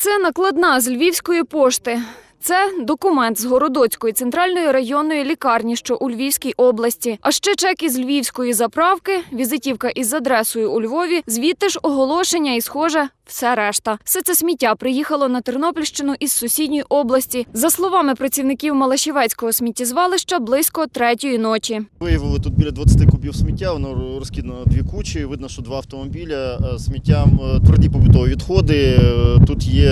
Це накладна з Львівської пошти. Це документ з Городоцької центральної районної лікарні, що у Львівській області. А ще чек із львівської заправки, візитівка із адресою у Львові, звідти ж оголошення і схоже. Все решта. Все це сміття приїхало на Тернопільщину із сусідньої області. За словами працівників Малашівецького сміттєзвалища, близько третьої ночі. Виявили тут біля 20 кубів сміття, воно розкидано дві кучі. Видно, що два автомобіля сміттям е, тверді побутові відходи. Е, Тут є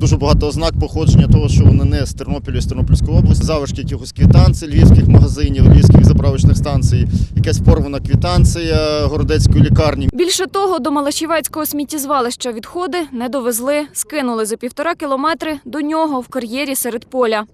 дуже багато ознак походження того, що вони не з Тернопіля, з Тернопільської області. Залишки якихось квітанцій, львівських магазинів, львівських заправочних станцій, якась порвана квітанція городецької лікарні. Більше того, до Малашівецького сміттєзвалища відходи не довезли, скинули за півтора кілометри до нього в кар'єрі серед поля.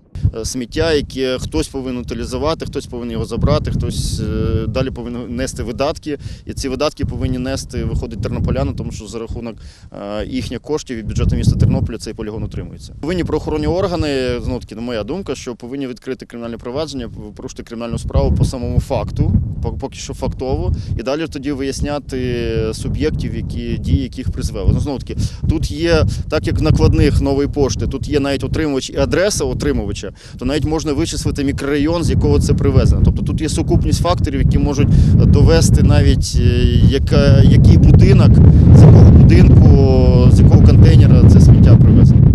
Е, Сміття, яке хтось повинен утилізувати, хтось повинен його забрати, хтось е, далі повинен нести видатки. І ці видатки повинні нести, виходить тернополяни, тому що за рахунок е, їхніх коштів і бюджету міста Тернополя цей полігон утримується. Повинні правоохоронні органи, знову таки, моя думка, що повинні відкрити кримінальне провадження, порушити кримінальну справу по самому факту, по- поки що фактово, і далі тоді виясняти суб'єктів, які дії яких призвели. Ну, знову таки, тут є, так як в накладних нової пошти, тут є навіть отримувач і адреса отримувача, то навіть можна вичислити мікрорайон, з якого це привезено. Тобто тут є сукупність факторів, які можуть довести навіть е, яка, який будинок, з якого будинку, з якого контейнера це сміття привезено.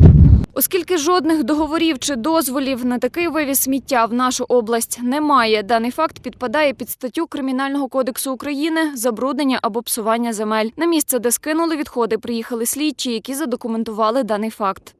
Оскільки жодних договорів чи дозволів на такий вивіз сміття в нашу область немає, даний факт підпадає під статтю Кримінального кодексу України забруднення або псування земель. На місце, де скинули відходи, приїхали слідчі, які задокументували даний факт.